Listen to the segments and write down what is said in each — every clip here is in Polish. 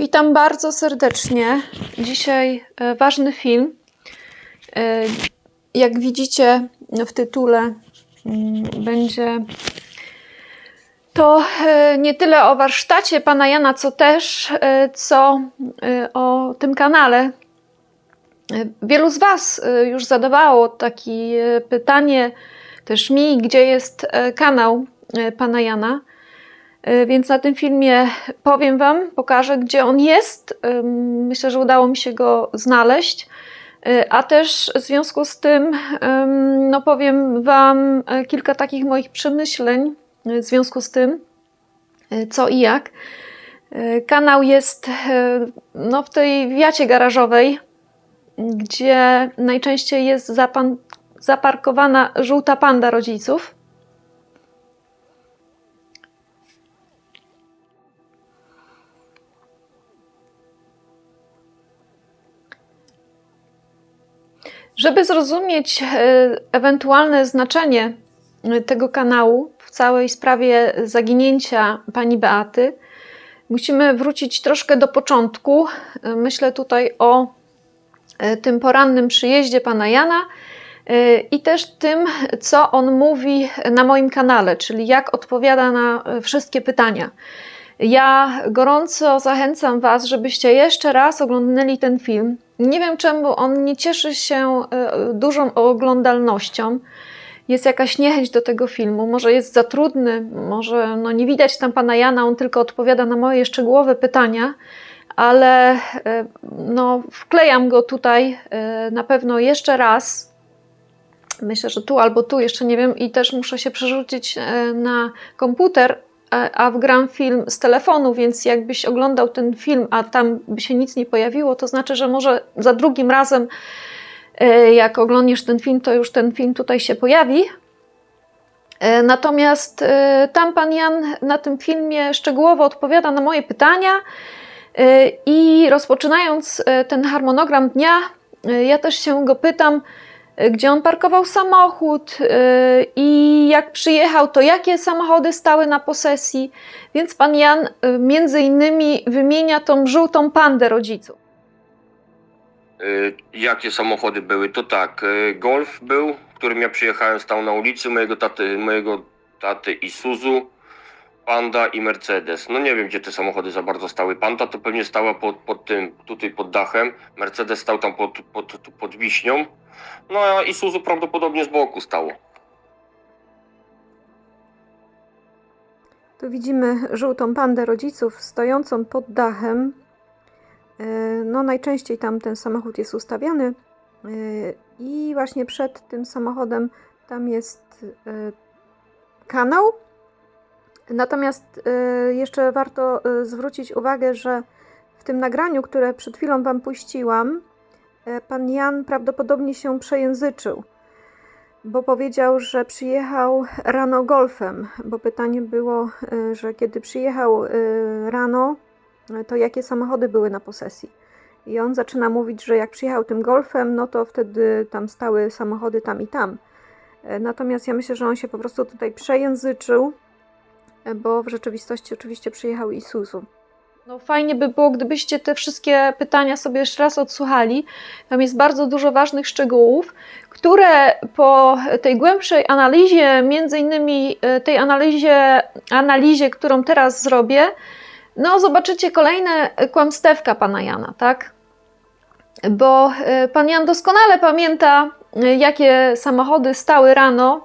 Witam bardzo serdecznie. Dzisiaj e, ważny film. E, Jak widzicie w tytule, mm, będzie to e, nie tyle o warsztacie pana Jana, co też co o tym kanale. Wielu z Was już zadawało takie pytanie też mi, gdzie jest kanał pana Jana. E, Więc na tym filmie powiem Wam, pokażę, gdzie on jest. Myślę, że udało mi się go znaleźć. E, A też w związku z tym, ym, no powiem Wam e, kilka takich moich przemyśleń w związku z tym, co i jak. Kanał jest no, w tej wiacie garażowej, gdzie najczęściej jest zapan- zaparkowana żółta panda rodziców. Żeby zrozumieć e, ewentualne znaczenie e, tego kanału w całej sprawie zaginięcia pani Beaty, musimy wrócić troszkę do początku. E, Myślę tutaj o tym porannym przyjeździe pana Jana i też tym, co on mówi na moim kanale, czyli jak odpowiada na wszystkie pytania. Ja gorąco zachęcam Was, żebyście jeszcze raz oglądnęli ten film. Nie wiem czemu on nie cieszy się e, dużą oglądalnością. Jest jakaś niechęć do tego filmu, może jest za trudny, może no nie widać tam pana Jana, on tylko odpowiada na moje szczegółowe pytania, ale e, no, wklejam go tutaj e, na pewno jeszcze raz. Myślę, że tu albo tu, jeszcze nie wiem, i też muszę się przerzucić na komputer, a a wgram film z telefonu, więc jakbyś oglądał ten film, a tam by się nic nie pojawiło, to znaczy, że może za drugim razem, e, jak oglądniesz ten film, to już ten film tutaj się pojawi. E, Natomiast e, tam pan Jan na tym filmie szczegółowo odpowiada na moje pytania e, i rozpoczynając e, ten harmonogram dnia, e, ja też się go pytam, e, gdzie on parkował samochód e, i jak przyjechał, to jakie samochody stały na posesji. Więc pan Jan e, między innymi wymienia tą żółtą pandę rodziców. Y, Jakie samochody były? To tak, y, Golf był, którym ja przyjechałem, stał na ulicy mojego taty, mojego taty Isuzu, Panda i Mercedes. No nie wiem, gdzie te samochody za bardzo stały. Panda to pewnie stała pod, pod tym, tutaj pod dachem. Mercedes stał tam pod, pod, pod wiśnią. No a Isuzu prawdopodobnie z boku stało. Tu widzimy żółtą pandę rodziców stojącą pod dachem. E, No, najczęściej tam ten samochód jest ustawiany. E, I właśnie przed tym samochodem tam jest e, kanał. Natomiast e, jeszcze warto e, zwrócić uwagę, że w tym nagraniu, które przed chwilą Wam puściłam, e, pan Jan prawdopodobnie się przejęzyczył bo powiedział, że przyjechał rano golfem, bo pytanie było, y, że kiedy przyjechał y, rano, y, to jakie samochody były na posesji. I on zaczyna mówić, że jak przyjechał tym golfem, no to wtedy tam stały samochody tam i tam. Natomiast ja myślę, że on się po prostu tutaj przejęzyczył, bo w rzeczywistości oczywiście przyjechał Isuzu. No fajnie by było, gdybyście te wszystkie pytania sobie jeszcze raz odsłuchali. Tam jest bardzo dużo ważnych szczegółów, które po tej głębszej analizie, między innymi e, tej analizie, analizie, którą teraz zrobię, no zobaczycie kolejne kłamstewka pana Jana, tak? Bo e, pan Jan doskonale pamięta, e, jakie samochody stały rano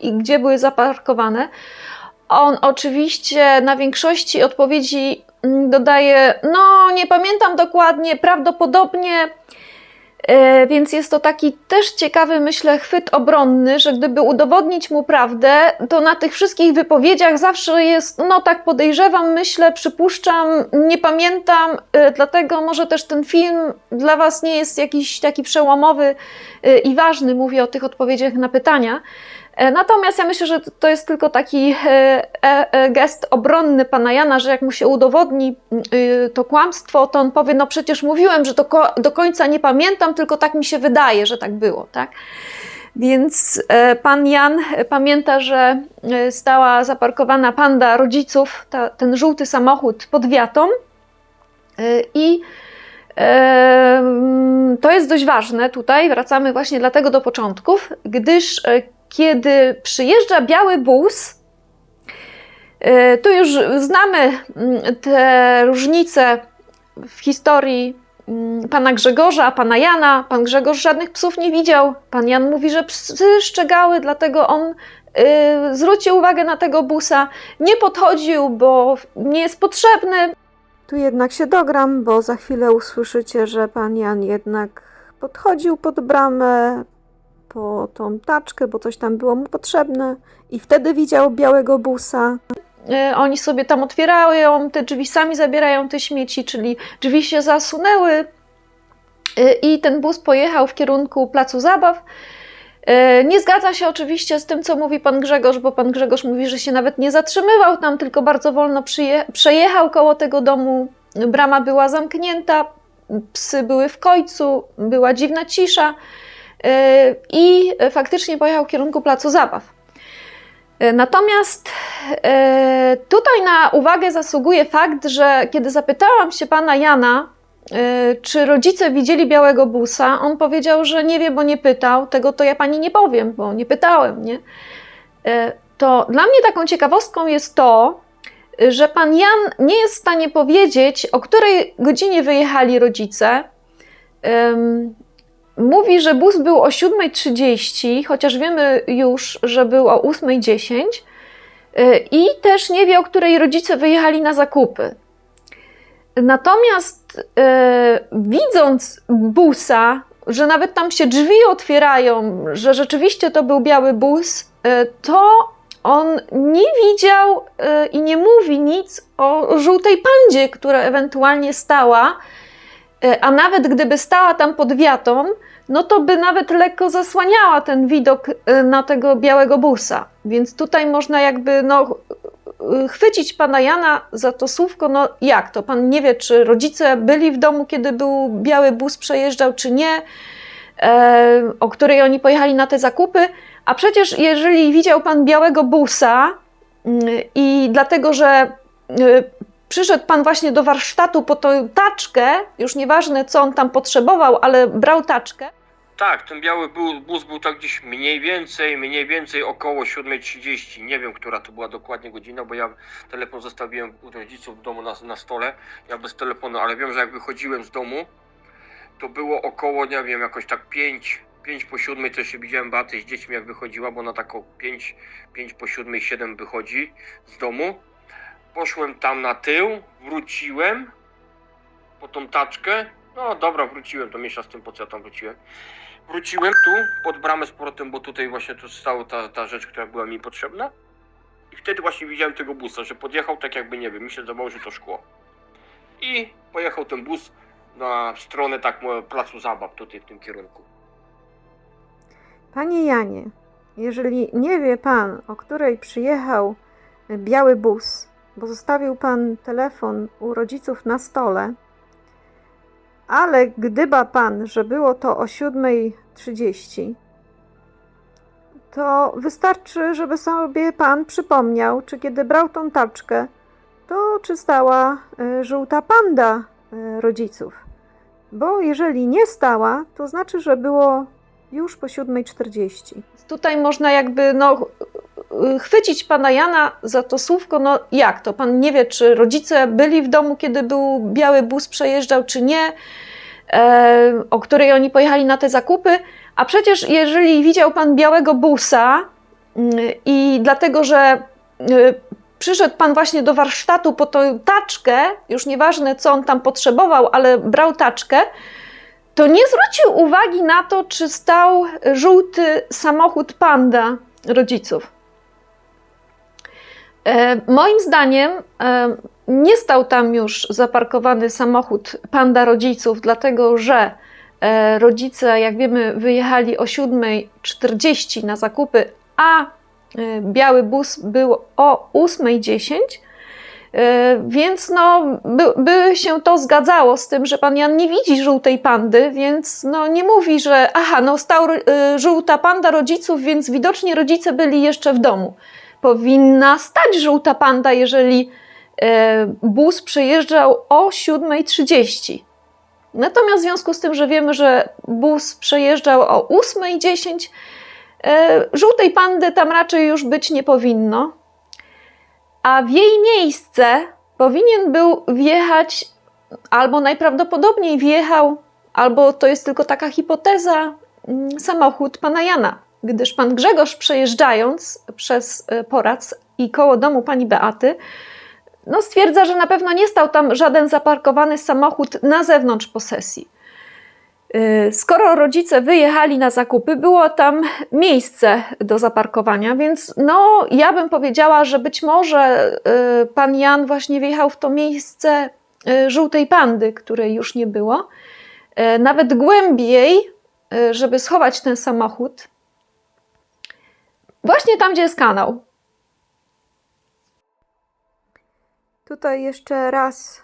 i gdzie były zaparkowane. On oczywiście na większości odpowiedzi mm, dodaje, no nie pamiętam dokładnie, prawdopodobnie, e, więc jest to taki też ciekawy, myślę, chwyt obronny, że gdyby udowodnić mu prawdę, to na tych wszystkich wypowiedziach zawsze jest, no tak podejrzewam, myślę, przypuszczam, nie pamiętam, e, dlatego może też ten film dla Was nie jest jakiś taki przełomowy e, i ważny, mówię o tych odpowiedziach na pytania. E, Natomiast ja myślę, że to jest tylko taki e, e, gest obronny pana Jana, że jak mu się udowodni y, to kłamstwo, to on powie, no przecież mówiłem, że do, do końca nie pamiętam, tylko tak mi się wydaje, że tak było, tak? Więc pan Jan pamięta, że stała zaparkowana panda rodziców, ta, ten żółty samochód pod wiatą, I to jest dość ważne tutaj, wracamy właśnie dlatego do początków, gdyż kiedy przyjeżdża biały bus, e, tu już znamy mm, te różnice w historii mm, pana Grzegorza, pana Jana. Pan Grzegorz żadnych psów nie widział. Pan Jan mówi, że psy szczegały, dlatego on y, zwrócił uwagę na tego busa. Nie podchodził, bo nie jest potrzebny. Tu jednak się dogram, bo za chwilę usłyszycie, że pan Jan jednak podchodził pod bramę po tą taczkę, bo coś tam było mu potrzebne i wtedy widział białego busa. E, Oni sobie tam otwierają te drzwi, sami zabierają te śmieci, czyli drzwi się zasunęły e, i ten bus pojechał w kierunku placu zabaw. E, Nie zgadza się oczywiście z tym, co mówi pan Grzegorz, bo pan Grzegorz mówi, że się nawet nie zatrzymywał tam, tylko bardzo wolno przejechał koło tego domu. Brama była zamknięta, psy były w końcu, była dziwna cisza i faktycznie pojechał w kierunku placu zabaw. E, Natomiast e, tutaj na uwagę zasługuje fakt, że kiedy zapytałam się pana Jana, czy rodzice widzieli białego busa, on powiedział, że nie wie, bo nie pytał. Tego to ja pani nie powiem, bo nie pytałem, nie? To dla mnie taką ciekawostką jest to, że pan Jan nie jest w stanie powiedzieć, o której godzinie wyjechali rodzice. Mówi, że bus był o 7.30, chociaż wiemy już, że był o 8.10 y, i też nie wie, o której rodzice wyjechali na zakupy. Natomiast e, widząc busa, że nawet tam się drzwi otwierają, że rzeczywiście to był biały bus, e, to on nie widział e, i nie mówi nic o żółtej pandzie, która ewentualnie stała, a nawet gdyby stała tam pod wiatą, no to by nawet lekko zasłaniała ten widok e, na tego białego busa. Więc tutaj można jakby no, e, chwycić pana Jana za to słówko, no jak to? Pan nie wie, czy rodzice byli w domu, kiedy był biały bus przejeżdżał, czy nie, e, o której oni pojechali na te zakupy. A przecież jeżeli widział pan białego busa mm, i dlatego, że e, przyszedł pan właśnie do warsztatu po tą taczkę, już nieważne co on tam potrzebował, ale brał taczkę, Tak, ten biały bu- bus był tak gdzieś mniej więcej, mniej więcej około 7.30. Nie wiem, która to była dokładnie godzina, bo ja telefon zostawiłem u rodziców w domu na, na stole. Ja bez telefonu, ale wiem, że jak wychodziłem z domu, to było około, nie wiem, jakoś tak 5, 5 po 7, to się widziałem Beatę z dziećmi jak wychodziła, bo na taką 5, 5 po 7, 7 wychodzi z domu. Poszłem tam na tył, wróciłem po tą taczkę. No dobra, wróciłem, to miesza z tym, po co ja tam wróciłem. Wróciłem tu, pod bramę z powrotem, bo tutaj właśnie tu stała ta, ta rzecz, która była mi potrzebna. I wtedy właśnie widziałem tego busa, że podjechał tak jakby, nie wiem, mi się zdawało, że to szkło. I pojechał ten bus na stronę tak placu zabaw tutaj w tym kierunku. Panie Janie, jeżeli nie wie pan, o której przyjechał biały bus, bo zostawił pan telefon u rodziców na stole, ale gdyba pan, że było to o 7.30, to wystarczy, żeby sobie pan przypomniał, czy kiedy brał tą taczkę, to czy stała y, żółta panda y, rodziców. Bo jeżeli nie stała, to znaczy, że było już po 7.40. Tutaj można jakby no, chwycić pana Jana za to słówko, no jak to? Pan nie wie, czy rodzice byli w domu, kiedy był biały bus przejeżdżał, czy nie, e, o której oni pojechali na te zakupy. A przecież jeżeli widział pan białego busa mm, i dlatego, że y, przyszedł pan właśnie do warsztatu po tą taczkę, już nieważne co on tam potrzebował, ale brał taczkę, to nie zwrócił uwagi na to, czy stał żółty samochód panda rodziców. E, moim zdaniem e, nie stał tam już zaparkowany samochód panda rodziców, dlatego że e, rodzice, jak wiemy, wyjechali o 7.40 na zakupy, a biały bus był o 8.10. E, Więc no, by, by się to zgadzało z tym, że pan Jan nie widzi żółtej pandy, więc no, nie mówi, że aha, no stał żółta panda rodziców, więc widocznie rodzice byli jeszcze w domu. Powinna stać żółta panda, jeżeli e, bus przejeżdżał o 7.30. Natomiast w związku z tym, że wiemy, że bus przejeżdżał o 8.10, e, żółtej pandy tam raczej już być nie powinno. A w jej miejsce powinien był wjechać, albo najprawdopodobniej wjechał, albo to jest tylko taka hipoteza, mm, samochód pana Jana, gdyż pan Grzegorz przejeżdżając przez e, Porac i koło domu pani Beaty, no stwierdza, że na pewno nie stał tam żaden zaparkowany samochód na zewnątrz posesji. Yy, Skoro rodzice wyjechali na zakupy, było tam miejsce do zaparkowania, więc no, ja bym powiedziała, że być może yy, pan Jan właśnie wjechał w to miejsce żółtej pandy, której już nie było. Nawet głębiej, żeby schować ten samochód. Właśnie tam, gdzie jest kanał. Tutaj jeszcze raz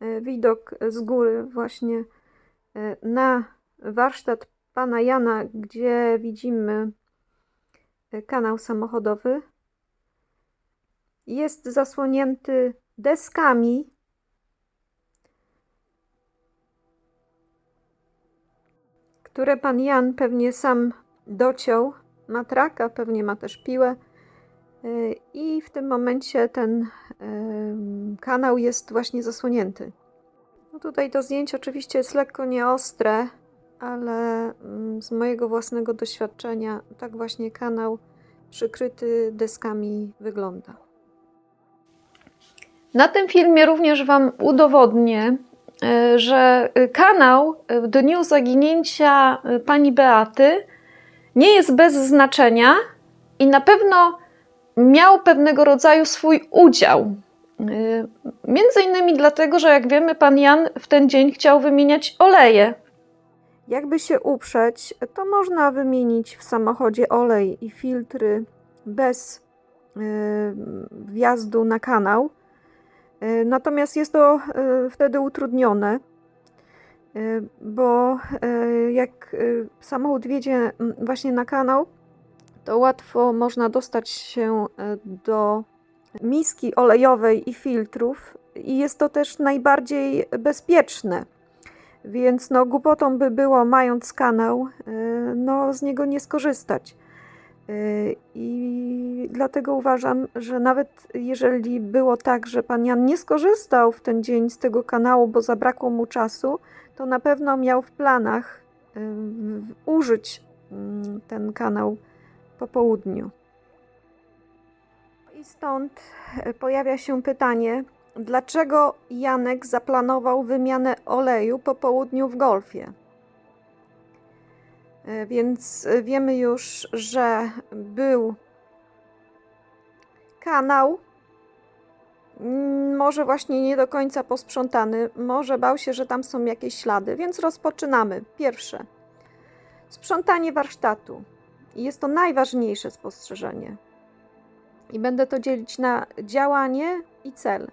e, widok z góry właśnie e, na warsztat pana Jana, gdzie widzimy e, kanał samochodowy. Jest zasłonięty deskami. które pan Jan pewnie sam dociął. Ma traka, pewnie ma też piłę. Y, I w tym momencie ten em, kanał jest właśnie zasłonięty. No tutaj to zdjęcie oczywiście jest lekko nieostre, ale mm, z mojego własnego doświadczenia tak właśnie kanał przykryty deskami wygląda. Na tym filmie również Wam udowodnię, e, że kanał w dniu zaginięcia pani Beaty nie jest bez znaczenia i na pewno miał pewnego rodzaju swój udział. E, Między innymi dlatego, że jak wiemy, pan Jan w ten dzień chciał wymieniać oleje. Jakby się uprzeć, to można wymienić w samochodzie olej i filtry bez y, wjazdu na kanał. Y, Natomiast jest to y, wtedy utrudnione, y, bo y, jak y, samochód wjedzie mm, właśnie na kanał, to łatwo można dostać się y, do miski olejowej i filtrów, i jest to też najbardziej bezpieczne. Więc no, głupotą by było, mając kanał, y, no, z niego nie skorzystać. Y, I dlatego uważam, że nawet jeżeli było tak, że pan Jan nie skorzystał w ten dzień z tego kanału, bo zabrakło mu czasu, to na pewno miał w planach y, użyć mm, ten kanał po południu. I stąd e, pojawia się pytanie, dlaczego Janek zaplanował wymianę oleju po południu w golfie? E, Więc wiemy już, że był kanał, może właśnie nie do końca posprzątany, może bał się, że tam są jakieś ślady, więc rozpoczynamy. Pierwsze, sprzątanie warsztatu. Jest to najważniejsze spostrzeżenie. I będę to dzielić na działanie i cel.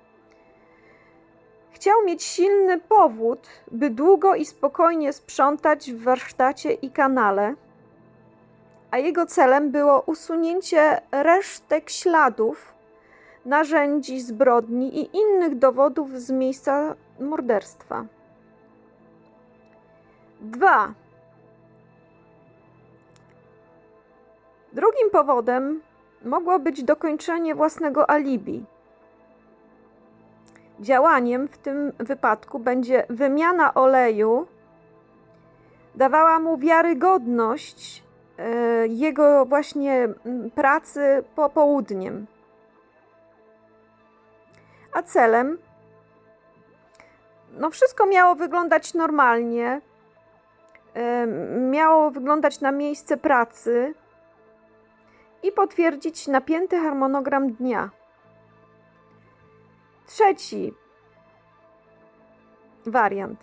Chciał mieć silny powód, by długo i spokojnie sprzątać w warsztacie i kanale, a jego celem było usunięcie resztek śladów, narzędzi zbrodni i innych dowodów z miejsca morderstwa. 2. Drugim powodem mogło być dokończenie własnego alibi. Działaniem w tym wypadku będzie wymiana oleju, dawała mu wiarygodność e, jego właśnie pracy popołudniem. A celem, no wszystko miało wyglądać normalnie, e, miało wyglądać na miejsce pracy i potwierdzić napięty harmonogram dnia. Trzeci wariant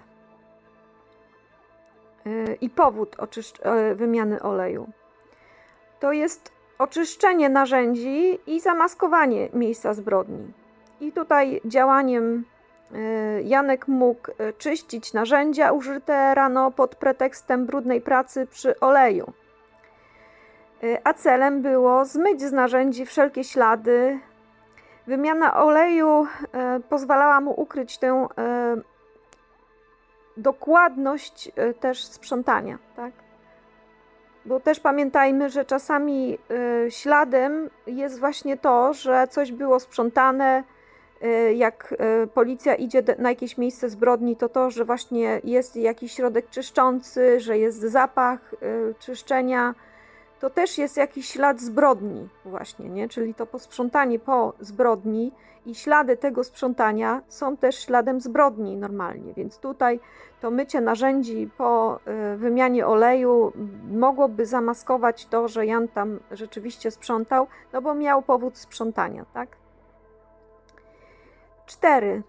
yy, i powód e, wymiany oleju to jest oczyszczenie narzędzi i zamaskowanie miejsca zbrodni. I tutaj działaniem yy, Janek mógł e, czyścić narzędzia użyte rano pod pretekstem brudnej pracy przy oleju. Yy, A celem było zmyć z narzędzi wszelkie ślady, Wymiana oleju e, pozwalała mu ukryć tę e, dokładność e, też sprzątania, tak? Bo też pamiętajmy, że czasami e, śladem jest właśnie to, że coś było sprzątane. E, Jak e, policja idzie na jakieś miejsce zbrodni, to to, że właśnie jest jakiś środek czyszczący, że jest zapach e, czyszczenia, to też jest jakiś ślad zbrodni, właśnie, nie? Czyli to posprzątanie po zbrodni i ślady tego sprzątania są też śladem zbrodni normalnie. Więc tutaj to mycie narzędzi po y, wymianie oleju mogłoby zamaskować to, że Jan tam rzeczywiście sprzątał, no bo miał powód sprzątania, tak? Cztery.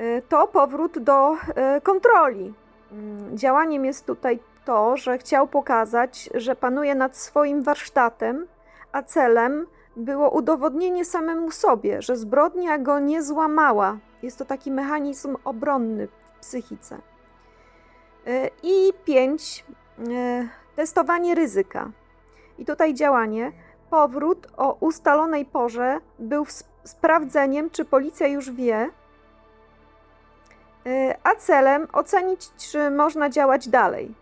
Y, To powrót do y, kontroli. Mm, Działaniem jest tutaj to, że chciał pokazać, że panuje nad swoim warsztatem, a celem było udowodnienie samemu sobie, że zbrodnia go nie złamała. Jest to taki mechanizm obronny w psychice. Y, I pięć, y, testowanie ryzyka. I tutaj działanie. Powrót o ustalonej porze był ws- sprawdzeniem, czy policja już wie, y, a celem ocenić, czy można działać dalej.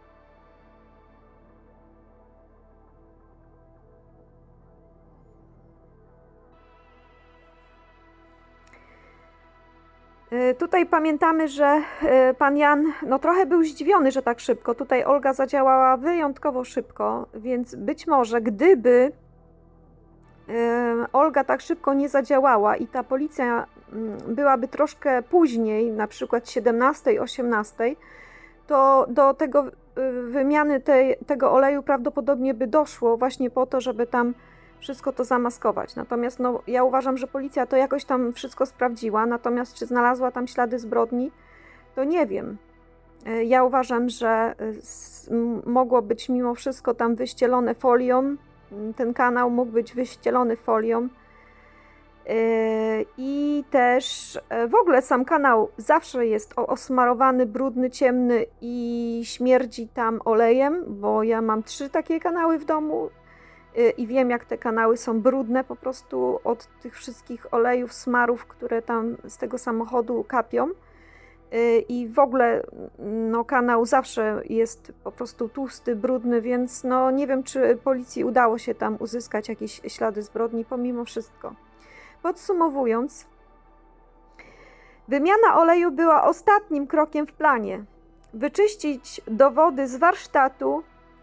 Y, Tutaj pamiętamy, że y, pan Jan no trochę był zdziwiony, że tak szybko. Tutaj Olga zadziałała wyjątkowo szybko, więc być może gdyby Olga tak szybko nie zadziałała i ta policja mm, byłaby troszkę później, na przykład 17, 18, to do tego y, wymiany tej, tego oleju prawdopodobnie by doszło właśnie po to, żeby tam wszystko to zamaskować. Natomiast no, ja uważam, że policja to jakoś tam wszystko sprawdziła, natomiast czy znalazła tam ślady zbrodni, to nie wiem. Y, Ja uważam, że y, mogło być mimo wszystko tam wyścielone folią. Ten kanał mógł być wyścielony folią. Y, I też e, w ogóle sam kanał zawsze jest osmarowany, brudny, ciemny i śmierdzi tam olejem, bo ja mam trzy takie kanały w domu y, i wiem, jak te kanały są brudne po prostu od tych wszystkich olejów, smarów, które tam z tego samochodu kapią. Y, I w ogóle no, kanał zawsze jest po prostu tłusty, brudny, więc no, nie wiem, czy policji udało się tam uzyskać jakieś ślady zbrodni, pomimo wszystko. Podsumowując, wymiana oleju była ostatnim krokiem w planie. Wyczyścić dowody z warsztatu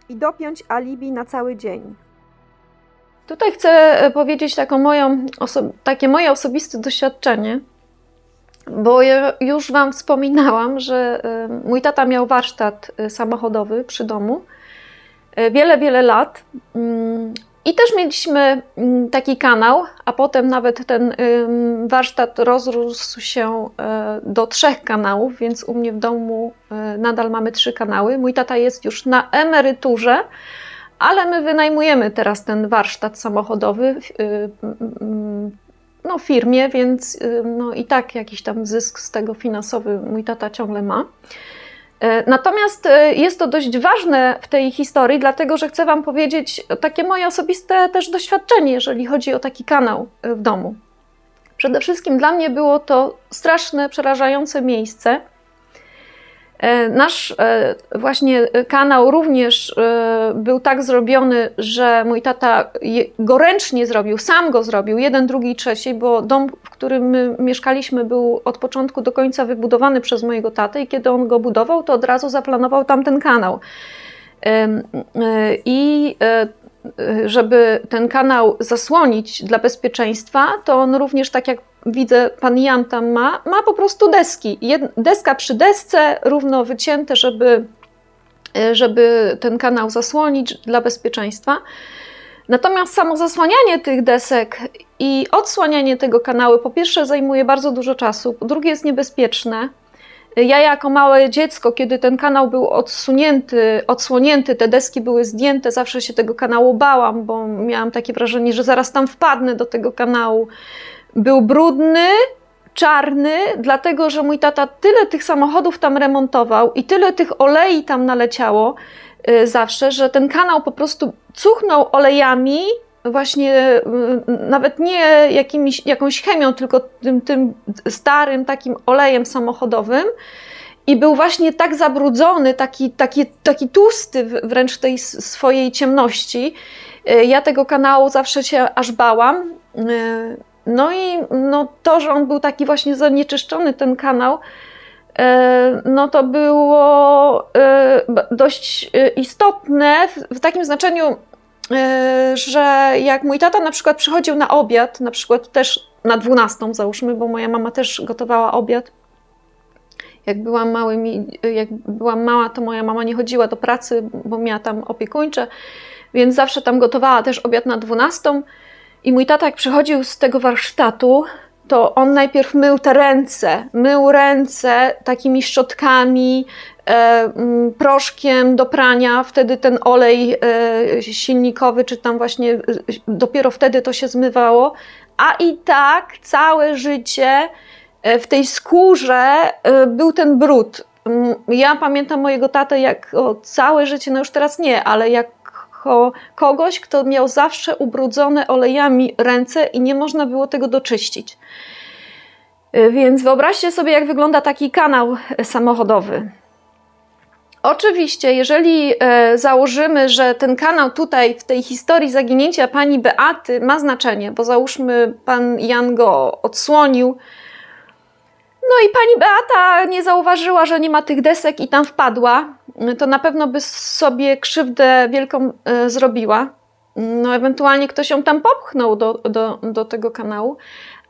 i dopiąć alibi na cały dzień. Tutaj chcę e, powiedzieć moją, takie moje osobiste doświadczenie, bo ja już Wam wspominałam, że e, mój tata miał warsztat e, samochodowy przy domu e, wiele, wiele lat. Mm, I też mieliśmy mm, taki kanał, a potem nawet ten warsztat rozrósł się do trzech kanałów, więc u mnie w domu nadal mamy trzy kanały. Mój tata jest już na emeryturze, ale my wynajmujemy teraz ten warsztat samochodowy y, no, firmie, więc y, no, i tak jakiś tam zysk z tego finansowy mój tata ciągle ma. E, Natomiast e, jest to dość ważne w tej historii, dlatego że chcę Wam powiedzieć takie moje osobiste też doświadczenie, jeżeli chodzi o taki kanał e, w domu. Przede wszystkim dla mnie było to straszne, przerażające miejsce. E, Nasz e, właśnie kanał również e, był tak zrobiony, że mój tata go ręcznie zrobił, sam go zrobił, jeden, drugi trzeci, bo dom, w którym my mieszkaliśmy, był od początku do końca wybudowany przez mojego tatę i kiedy on go budował, to od razu zaplanował tam ten kanał. I żeby ten kanał zasłonić dla bezpieczeństwa, to on również, tak jak widzę, pan Jan tam ma, ma po prostu deski. Deska przy desce, równo wycięte, żeby, żeby ten kanał zasłonić dla bezpieczeństwa. Natomiast samo zasłanianie tych desek i odsłanianie tego kanału, po pierwsze, zajmuje bardzo dużo czasu, po drugie, jest niebezpieczne. Ja, jako małe dziecko, kiedy ten kanał był odsunięty, odsłonięty, te deski były zdjęte, zawsze się tego kanału bałam, bo miałam takie wrażenie, że zaraz tam wpadnę do tego kanału. Był brudny, czarny, dlatego że mój tata tyle tych samochodów tam remontował i tyle tych olei tam naleciało y, zawsze, że ten kanał po prostu cuchnął olejami właśnie y, nawet nie jakąś chemią, tylko tym, tym starym takim olejem samochodowym. I był właśnie tak zabrudzony, taki, taki, taki tłusty wręcz tej swojej ciemności. Y, Ja tego kanału zawsze się aż bałam. Y, No i no, to, że on był taki właśnie zanieczyszczony, ten kanał, e, no to było e, dość e, istotne w, takim znaczeniu, e, że jak mój tata na przykład przychodził na obiad, na przykład też na 12 załóżmy, bo moja mama też gotowała obiad. Jak byłam, jak byłam mała, to moja mama nie chodziła do pracy, bo miała tam opiekuńcze, więc zawsze tam gotowała też obiad na 12. I mój tata, jak przychodził z tego warsztatu, to on najpierw mył te ręce, mył ręce takimi szczotkami, proszkiem do prania, wtedy ten olej e, silnikowy, czy tam właśnie e, dopiero wtedy to się zmywało, a i tak całe życie e, w tej skórze e, był ten brud. Mm, Ja pamiętam mojego tatę jak o, całe życie, no już teraz nie, ale jako kogoś, kto miał zawsze ubrudzone olejami ręce i nie można było tego doczyścić. Więc wyobraźcie sobie, jak wygląda taki kanał e, samochodowy. Oczywiście, jeżeli e, założymy, że ten kanał tutaj w tej historii zaginięcia pani Beaty ma znaczenie, bo załóżmy, pan Jan go odsłonił, no i pani Beata nie zauważyła, że nie ma tych desek i tam wpadła, to na pewno by sobie krzywdę wielką e, zrobiła. No, ewentualnie ktoś ją tam popchnął do, do, do tego kanału.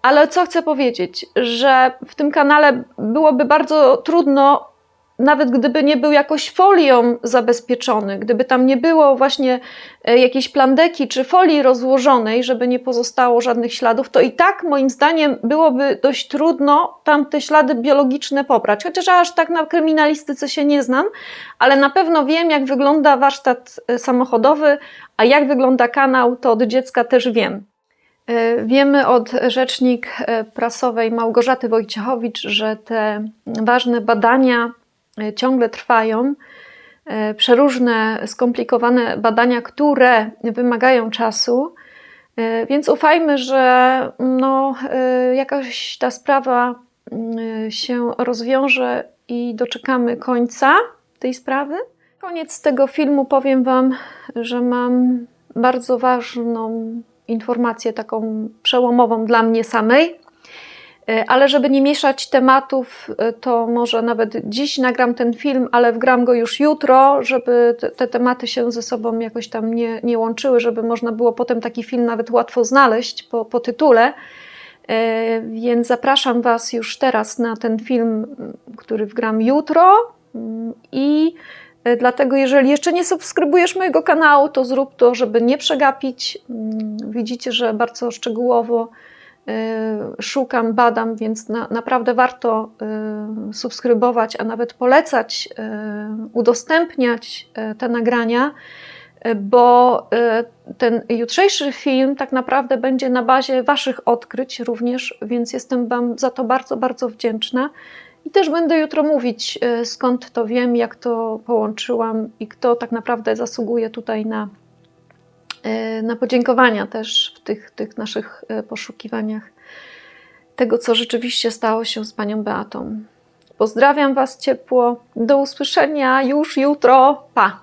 Ale co chcę powiedzieć, że w tym kanale byłoby bardzo trudno, nawet gdyby nie był jakoś folią zabezpieczony, gdyby tam nie było właśnie e, jakiejś plandeki czy folii rozłożonej, żeby nie pozostało żadnych śladów, to i tak moim zdaniem byłoby dość trudno tam te ślady biologiczne pobrać. Chociaż aż tak na kryminalistyce się nie znam, ale na pewno wiem, jak wygląda warsztat e, samochodowy, a jak wygląda kanał, to od dziecka też wiem. E, Wiemy od rzecznik prasowej Małgorzaty Wojciechowicz, że te ważne badania ciągle trwają. E, Przeróżne, skomplikowane badania, które wymagają czasu, E, więc ufajmy, że no, jakaś ta sprawa się rozwiąże i doczekamy końca tej sprawy. Koniec tego filmu powiem Wam, że mam bardzo ważną informację, taką przełomową dla mnie samej. E, Ale żeby nie mieszać tematów, e, to może nawet dziś nagram ten film, ale wgram go już jutro, żeby te, te tematy się ze sobą jakoś tam nie, nie łączyły, żeby można było potem taki film nawet łatwo znaleźć po, po tytule. E, Więc zapraszam Was już teraz na ten film, m, który wgram jutro. Mm, I dlatego, jeżeli jeszcze nie subskrybujesz mojego kanału, to zrób to, żeby nie przegapić. Mm, Widzicie, że bardzo szczegółowo szukam, badam, więc na, naprawdę warto e, subskrybować, a nawet polecać, e, udostępniać te nagrania, bo ten jutrzejszy film tak naprawdę będzie na bazie Waszych odkryć również, więc jestem Wam za to bardzo, bardzo wdzięczna. I też będę jutro mówić, skąd to wiem, jak to połączyłam i kto tak naprawdę zasługuje tutaj na, na podziękowania też w tych, tych naszych e, poszukiwaniach tego, co rzeczywiście stało się z panią Beatą. Pozdrawiam Was ciepło. Do usłyszenia już jutro. Pa!